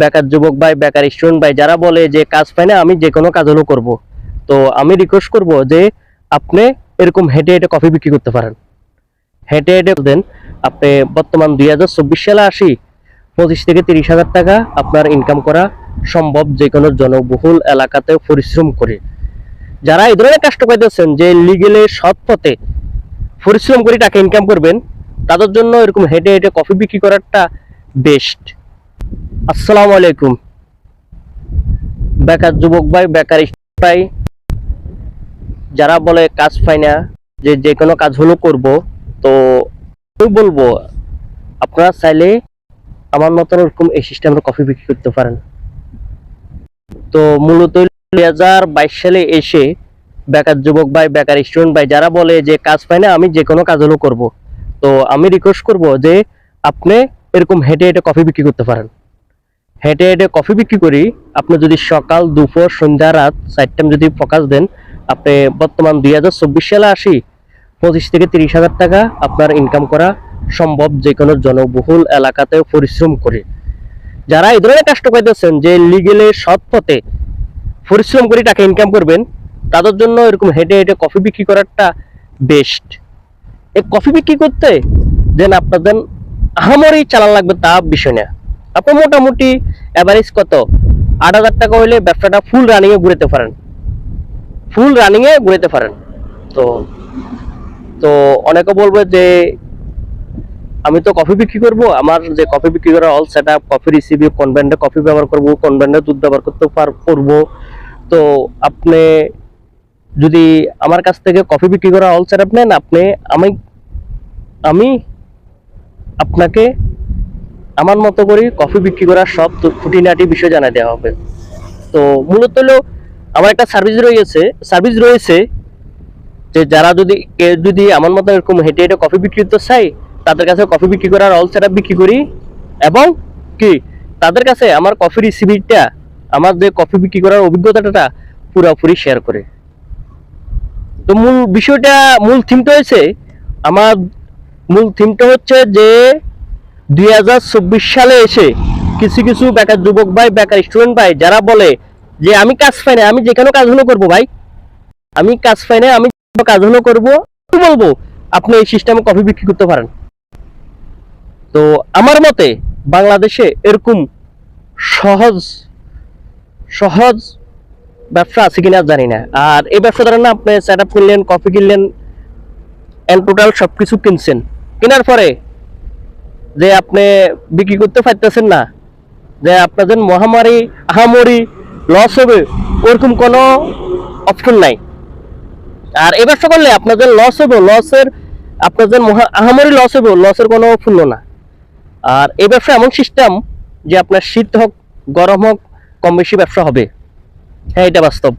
বেকার যুবক ভাই, বেকার স্টুডেন্ট ভাই, যারা বলে যে কাজ পায় না, আমি যে কোনো কাজ হলো করব। তো আমি রিকোয়েস্ট করব যে আপনি এরকম হেঁটে হেঁটে কফি বিক্রি করতে পারেন। হেঁটে হেঁটে দেন আপনি বর্তমান দুই হাজার চব্বিশ সালে আসি, পঁচিশ থেকে তিরিশ হাজার টাকা আপনার ইনকাম করা সম্ভব যে কোনো জনবহুল এলাকাতে পরিশ্রম করে। যারা এই ধরনের কাজ পাইতেছেন যে লিগেলে সৎ পথে পরিশ্রম করে টাকা ইনকাম করবেন, তাদের জন্য এরকম হেঁটে হেঁটে কফি বিক্রি করাটা বেস্ট আসসালামু আলাইকুম। বেকার যুবক ভাই, বেকার ভাই, যারা বলে কাজ পায় না, যে যে কোনো কাজ হলো করব, তো আমি বলব, আপনারা চাইলে আমার মতন এরকম এই সিস্টেমে কফি বিক্রি করতে পারেন। তো মূলত দুই হাজার বাইশ সালে এসে বেকার যুবক ভাই, বেকার স্টুডেন্ট ভাই, যারা বলে যে কাজ পাই না, আমি যে কোনো কাজ হলো করব। তো আমি রিকোয়েস্ট করব যে আপনি এরকম হেঁটে হেঁটে কফি বিক্রি করতে পারেন। হেঁটে হেঁটে কফি বিক্রি করি। আপনি যদি সকাল, দুপুর, সন্ধ্যা, রাত চার টাইম যদি ফোকাস দেন, আপনি বর্তমান দুই হাজার চব্বিশ সালে আসি, পঁচিশ থেকে তিরিশ হাজার টাকা আপনার ইনকাম করা সম্ভব যে কোনো জনবহুল এলাকাতে পরিশ্রম করে। যারা এই ধরনের কাজ পাইতেছেন যে লিগেলে সৎ পথে পরিশ্রম করে টাকা ইনকাম করবেন, তাদের জন্য এরকম হেঁটে হেঁটে কফি বিক্রি করাটা বেস্ট এই কফি বিক্রি করতে দেন আপনাদের আহামরি চালান লাগবে তা বিষয় না। আপনি মোটামুটি অ্যাভারেজ কত? আট হাজার টাকা হলে ব্যবসাটা ফুল রানিংয়ে ঘুরেতে পারেন। ফুল রানিংয়ে ঘুরেতে পারেন। তো তো অনেকে বলবে যে, আমি তো কফি বিক্রি করব। আমার যে কফি বিক্রি করার অল সেট আপ কফি রিসিভি কনভেন্টে কফি ব্যবহার করব কনভেন্টে দুধ ব্যবহার করতে পার, করব। তো আপনি যদি আমার কাছ থেকে কফি বিক্রি করার অল সেট আপ নেন, আপনি, আমি আমি আপনাকে আমার মতো করে কফি বিক্রি করার সব খুঁটিনাটি বিষয় জানা দেওয়া হবে। তো মূলত হলো আমার একটা সার্ভিস রয়েছে সার্ভিস রয়েছে যে যারা যদি যদি আমার মতো এরকম হেঁটে হেঁটে কফি বিক্রি করতে চাই তাদের কাছে কফি বিক্রি করার অল সেট বিক্রি করি এবং কি তাদের কাছে আমার কফি রিসিপিটা আমার যে কফি বিক্রি করার অভিজ্ঞতাটা পুরোপুরি শেয়ার করে। তো মূল বিষয়টা, মূল থিমটা হয়েছে, আমার মূল থিমটা হচ্ছে যে দুই হাজার চব্বিশ সালে এসে কিছু কিছু বেকার যুবক ভাই, বেকার স্টুডেন্ট ভাই, যারা বলে যে, আমি কাজ পাই না, আমি যেখানে কাজ হলো করব ভাই। আমি কাজ পাই না, আমি কাজ হলো করব। বলব? আপনি এই সিস্টেমে কফি বিক্রি করতে পারেন। তো আমার মতে বাংলাদেশে এরকম সহজ সহজ ব্যবসা আছে কিনা জানি না। আর এই ব্যবসা ধরেন আপনি সেট আপ কিনলেন কফি কিনলেন এন্ড টোটাল সবকিছু কিনছেন। কেনার পরে যে আপনি বিক্রি করতে পারতেছেন না, যে আপনার আপনাদের মহামারী, আহামরি লস হবে, ওরকম কোনো অপশন নাই। আর এই ব্যবসা করলে আপনাদের লস হবে লসের আপনাদের মহা, আহামরি লস হবে লসের কোনো মূল্য না। আর এই ব্যবসা এমন সিস্টেম যে আপনার শীত হোক, গরম হোক, কম বেশি ব্যবসা হবে। হ্যাঁ এটা বাস্তব।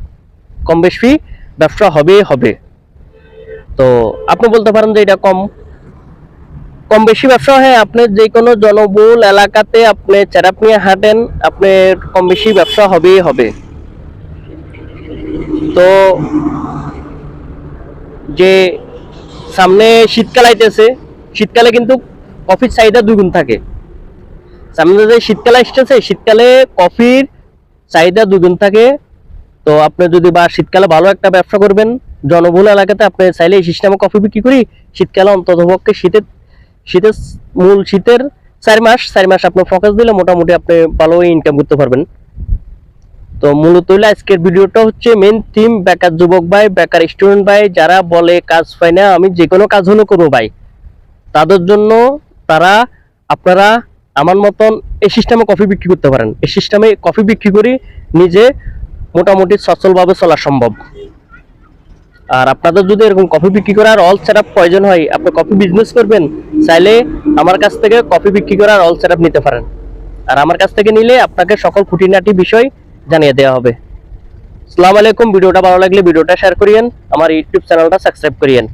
কম বেশি ব্যবসা হবে হবে। তো আপনি বলতে পারেন যে এটা কম কম বেশি ব্যবসা হয়, আপনি যে কোনো জনবহুল এলাকাতে আপনি চেরাপ নিয়ে হাঁটেন, আপনি কম বেশি ব্যবসা হবেই হবে। তো যে সামনে শীতকাল আইতেছে, শীতকালে কিন্তু কফির চাহিদা দুগুণ থাকে। সামনে যে শীতকাল আসতেছে, শীতকালে কফির চাহিদা দুগুণ থাকে। তো আপনি যদি বা শীতকালে ভালো একটা ব্যবসা করবেন, জনবহুল এলাকাতে আপনি চাইলে এই সিস্টেমে কফি বিক্রি করি, শীতকালে অন্ততপক্ষে শীতের শীতের মূল শীতের চার মাস চার মাস আপনি ফোকাস দিলে মোটামুটি আপনি ভালো ইনকাম করতে পারবেন। তো মূলত হলো আজকের ভিডিওটা হচ্ছে মেন থিম বেকার যুবক ভাই, বেকার স্টুডেন্ট ভাই, যারা বলে কাজ পাই না, আমি যে কোনো কাজ হলো করব ভাই। তাদের জন্য তারা, আপনারা আমার মতন এই সিস্টেমে কফি বিক্রি করতে পারেন। এই সিস্টেমে কফি বিক্রি করি নিজে মোটামুটি সচ্ছলভাবে চলা সম্ভব। আর আপনাদের যদি এরকম কফি বিক্রি করার অল সেট প্রয়োজন হয়, আপনি কফি বিজনেস করবেন, চাইলে আমার কাছ থেকে কফি বিক্রি করার অল সেট নিতে পারেন। আর আমার কাছ থেকে নিলে আপনাকে সকল খুঁটিনাটি বিষয় জানিয়ে দেওয়া হবে। আসসালামু আলাইকুম, ভিডিওটা ভালো লাগলে ভিডিওটা শেয়ার করিয়েন, আমার ইউটিউব চ্যানেলটা সাবস্ক্রাইব করিয়েন।